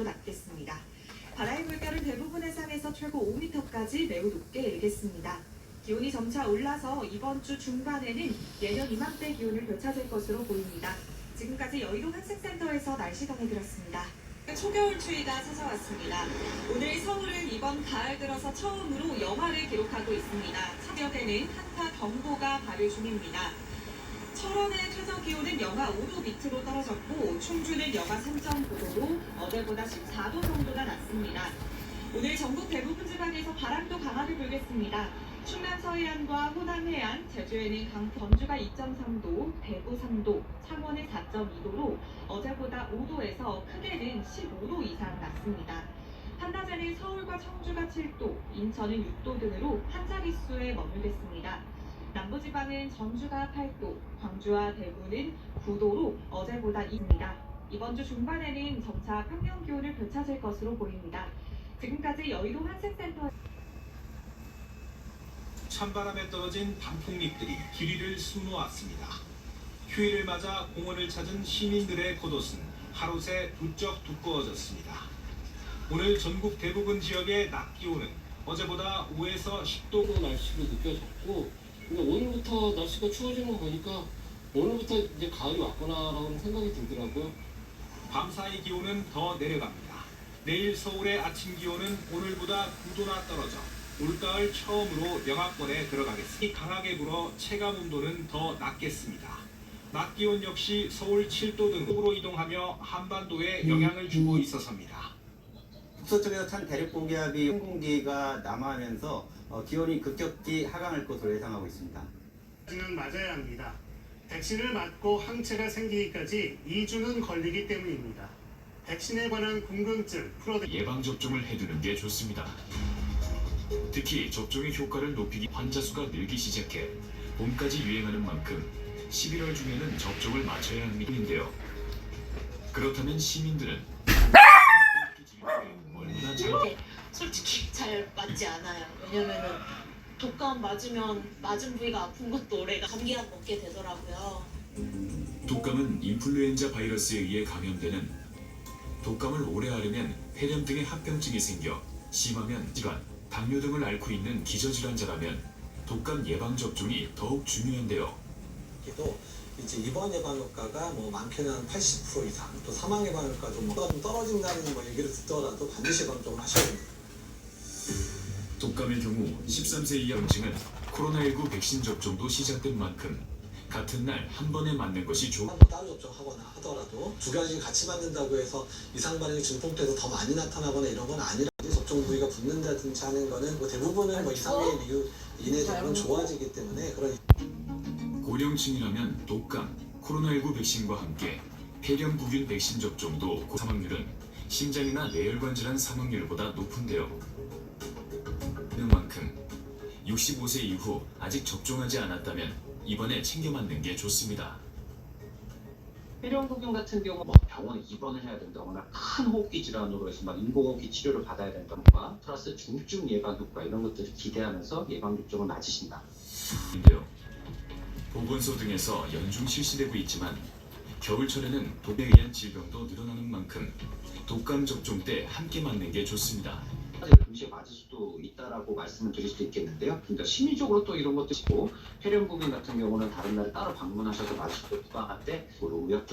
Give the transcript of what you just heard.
4도 낮겠습니다. 바다의 물결은 대부분 해상에서 최고 5m까지 매우 높게 일겠습니다. 기온이 점차 올라서 이번 주 중반에는 예년 이맘때 기온을 되찾을 것으로 보입니다. 지금까지 여의도 한색센터에서 날씨 전해드렸습니다. 초겨울 추위가 찾아왔습니다. 오늘 서울은 이번 가을 들어서 처음으로 영하를 기록하고 있습니다. 지역에는 한파 경보가 발효 중입니다. 철원의 최저 기온은 영하 5도 밑으로 떨어졌고 충주는 영하 3.9도로 어제보다 14도 정도가 낮습니다. 오늘 전국 대부분 지방에서 바람도 강하게 불겠습니다. 충남 서해안과 호남 해안, 제주에는 강 전주가 2.3도, 대구 3도, 창원은 4.2도로 어제보다 5도에서 크게는 15도 이상 낮습니다. 한낮에는 서울과 청주가 7도, 인천은 6도 등으로 한 자릿수에 머물겠습니다. 남부지방은 전주가 8도, 광주와 대구는 9도로 어제보다 2입니다. 이번 주 중반에는 점차 평년 기온을 되찾을 것으로 보입니다. 지금까지 여의도 한색센터 찬바람에 떨어진 단풍잎들이 길이를 수놓았습니다. 휴일을 맞아 공원을 찾은 시민들의 겉옷은 하루새 부쩍 두꺼워졌습니다. 오늘 전국 대부분 지역의 낮 기온은 어제보다 5에서 10도 또 날씨도 느껴졌고 근데 오늘부터 날씨가 추워지는 거 보니까 오늘부터 이제 가을이 왔구나라는 생각이 들더라고요. 밤사이 기온은 더 내려갑니다. 내일 서울의 아침 기온은 오늘보다 9도나 떨어져 올가을 처음으로 영하권에 들어가겠습니다. 강하게 불어 체감 온도는 더 낮겠습니다. 낮 기온 역시 서울 7도 등으로 이동하며 한반도에 영향을 주고 있어서입니다. 북서쪽에서 찬 대륙 고기압이 공기가 남하하면서 어, 기온이 급격히 하강할 것으로 예상하고 있습니다. 는 맞아야 합니다. 백신을 맞고 항체가 생기기까지 2주는 걸리기 때문입니다. 백신에 관한 궁금증 풀어드 예방 접종을 해두는 게 좋습니다. 특히 접종의 효과를 높이기 환자 수가 늘기 시작해 봄까지 유행하는 만큼 11월 중에는 접종을 마쳐야 합니다인데요. 그렇다면 시민들은 얼마나 잘 근데 솔직히 잘 맞지 않아요. 왜냐면은 독감 맞으면 맞은 부위가 아픈 것도 오래가 감기약 먹게 되더라고요. 독감은 인플루엔자 바이러스에 의해 감염되는 독감을 오래 앓으면 폐렴 등의 합병증이 생겨 심하면 질환, 당뇨 등을 앓고 있는 기저질환자라면 독감 예방 접종이 더욱 중요한데요. 도 이제 입원 예방 효과가 뭐 많게는 한80% 이상, 또 사망 예방 효과도 뭐좀 떨어진다는 뭐 얘기를 듣더라도 반드시 예방접종을 하셔야 됩니다. 독감의 경우 13세 이하 음증은 코로나19 백신 접종도 시작된 만큼 같은 날 한 번에 맞는 것이 좋. 한번 따로 접종하거나 하더라도 두 가지 같이 맞는다고 해서 이상 반응이 증폭돼서 더 많이 나타나거나 이런 건 아니라 접종 부위가 붓는다든지 하는 거는 뭐 대부분은 뭐 이상의 이유 이내 대부분 좋아지기 때문에 그런 고령층이라면 독감, 코로나19 백신과 함께 폐렴부균 백신 접종도 고- 사망률은 심장이나 뇌혈관 질환 사망률보다 높은데요. 그만큼 65세 이후 아직 접종하지 않았다면 이번에 챙겨 맞는 게 좋습니다. 폐렴부균 같은 경우 뭐 병원에 입원을 해야 된다거나 큰 호흡기 질환으로 해서 막 인공호흡기 치료를 받아야 된다거나 플러스 중증 예방 효과 이런 것들을 기대하면서 예방 접종을 맞으신다. 인데요. 보건소 등에서 연중 실시되고 있지만 겨울철에는 독에 의한 질병도 늘어나는 만큼 독감 접종 때 함께 맞는 게 좋습니다. 동시에 맞을 수도 있다라고 말씀을 드릴 수도 있겠는데요. 그러니까 심리적으로 또 이런 것도 있고 폐렴부균 같은 경우는 다른 날에 따로 방문하셔서 맞을 수도 부당한데 그걸 우연